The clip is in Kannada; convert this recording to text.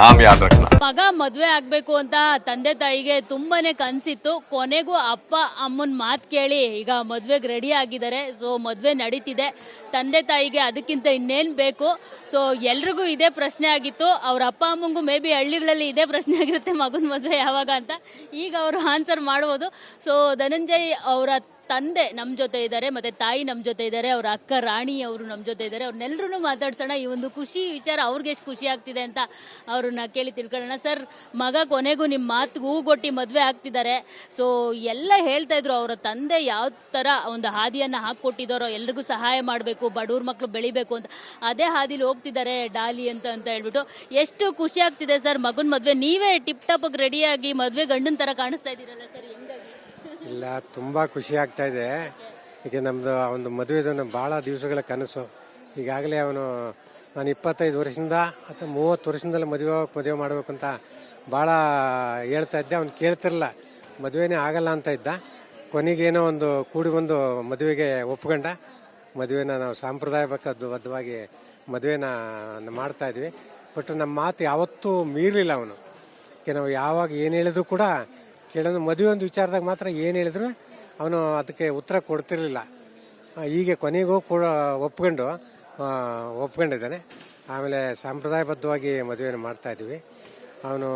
ನಾಮ ಯಾದ್ ರಕ್ಷಣ? ಮಗ ಮದುವೆ ಆಗ್ಬೇಕು ಅಂತ ತಂದೆ ತಾಯಿಗೆ ತುಂಬಾನೇ ಕನ್ಸಿತ್ತು. ಕೊನೆಗೂ ಅಪ್ಪ ಅಮ್ಮನ ಮಾತು ಕೇಳಿ ಈಗ ಮದ್ವೆಗೆ ರೆಡಿ ಆಗಿದ್ದಾರೆ. ಸೊ ಮದ್ವೆ ನಡೀತಿದೆ. ತಂದೆ ತಾಯಿಗೆ ಅದಕ್ಕಿಂತ ಇನ್ನೇನ್ ಬೇಕು? ಸೊ ಎಲ್ರಿಗೂ ಇದೇ ಪ್ರಶ್ನೆ ಆಗಿತ್ತು. ಅವ್ರ ಅಪ್ಪ ಅಮ್ಮಂಗೂ ಮೇ ಬಿ ಹಳ್ಳಿಗಳಲ್ಲಿ ಇದೇ ಪ್ರಶ್ನೆ ಆಗಿರುತ್ತೆ ಮಗನ ಮದ್ವೆ ಯಾವಾಗ ಅಂತ. ಈಗ ಅವರು ಆನ್ಸರ್ ಮಾಡ್ಬೋದು. ಸೊ ಧನಂಜಯ್ ಅವರ ತಂದೆ ನಮ್ಮ ಜೊತೆ ಇದ್ದಾರೆ, ಮತ್ತೆ ತಾಯಿ ನಮ್ಮ ಜೊತೆ ಇದ್ದಾರೆ, ಅವ್ರ ಅಕ್ಕ ರಾಣಿ ಅವರು ನಮ್ಮ ಜೊತೆ ಇದ್ದಾರೆ. ಅವ್ರನ್ನೆಲ್ಲರೂ ಮಾತಾಡ್ಸೋಣ. ಈ ಒಂದು ಖುಷಿ ವಿಚಾರ ಅವ್ರಿಗೆ ಎಷ್ಟು ಖುಷಿ ಆಗ್ತಿದೆ ಅಂತ ಅವರು ಅವ್ರನ್ನ ಕೇಳಿ ತಿಳ್ಕೊಳ್ಳೋಣ. ಸರ್ ಮಗ ಕೊನೆಗೂ ನಿಮ್ಮ ಮಾತು ಕೊಟ್ಟು ಮದುವೆ ಆಗ್ತಿದ್ದಾರೆ. ಸೊ ಎಲ್ಲ ಹೇಳ್ತಾ ಇದ್ರು ಅವರ ತಂದೆ ಯಾವ ಥರ ಒಂದು ಹಾದಿಯನ್ನು ಹಾಕ್ಕೊಟ್ಟಿದ್ದಾರೋ ಎಲ್ರಿಗೂ ಸಹಾಯ ಮಾಡಬೇಕು ಬಡವ್ರ ಮಕ್ಕಳು ಬೆಳಿಬೇಕು ಅಂತ. ಅದೇ ಹಾದಿಲಿ ಹೋಗ್ತಿದ್ದಾರೆ ಡಾಲಿ ಅಂತ ಅಂತ ಹೇಳ್ಬಿಟ್ಟು. ಎಷ್ಟು ಖುಷಿ ಆಗ್ತಿದೆ ಸರ್ ಮಗನ ಮದುವೆ. ನೀವೇ ಟಿಪ್ ಟಾಪ್ ರೆಡಿಯಾಗಿ ಮದುವೆ ಗಂಡನ ಥರ ಕಾಣಿಸ್ತಾ ಇದ್ದೀರಲ್ಲ ಸರ್ ಹೆಂಗಾಗಿ? ಇಲ್ಲ ತುಂಬ ಖುಷಿ ಆಗ್ತಾ ಇದೆ. ಈಗ ನಮ್ಮದು ಒಂದು ಮದುವೆದು ಭಾಳ ದಿವಸಗಳ ಕನಸು. ಈಗಾಗಲೇ ಅವನು, ನಾನು ಇಪ್ಪತ್ತೈದು ವರ್ಷದಿಂದ ಅಥವಾ ಮೂವತ್ತು ವರ್ಷದಿಂದಲೇ ಮದುವೆ ಮದುವೆ ಮಾಡಬೇಕು ಅಂತ ಭಾಳ ಹೇಳ್ತಾ ಇದ್ದೆ. ಅವ್ನು ಕೇಳ್ತಿರಲ್ಲ ಮದುವೆನೇ ಆಗಲ್ಲ ಅಂತ ಇದ್ದ. ಕೊನೆಗೇನೋ ಒಂದು ಕೂಡಿ ಬಂದು ಮದುವೆಗೆ ಒಪ್ಕೊಂಡ. ಮದುವೆನ ನಾವು ಸಾಂಪ್ರದಾಯಬದ್ಧವಾಗಿ ಮದುವೆನ ಮಾಡ್ತಾ ಇದ್ವಿ. ಬಟ್ ನಮ್ಮ ಮಾತು ಯಾವತ್ತೂ ಮೀರಲಿಲ್ಲ ಅವನು. ನಾವು ಯಾವಾಗ ಏನು ಹೇಳಿದ್ರು ಕೂಡ ಕೇಳೋದು ಮದುವೆ ಒಂದು ವಿಚಾರದಾಗ ಮಾತ್ರ ಏನು ಹೇಳಿದ್ರು ಅವನು ಅದಕ್ಕೆ ಉತ್ತರ ಕೊಡ್ತಿರಲಿಲ್ಲ. ಹೀಗೆ ಕೊನೆಗೂ ಕೂಡ ಒಪ್ಕೊಂಡು ಒಪ್ಕೊಂಡಿದ್ದಾನೆ. ಆಮೇಲೆ ಸಂಪ್ರದಾಯಬದ್ಧವಾಗಿ ಮದುವೆಯನ್ನು ಮಾಡ್ತಾ ಇದ್ದೀವಿ. ಅವನು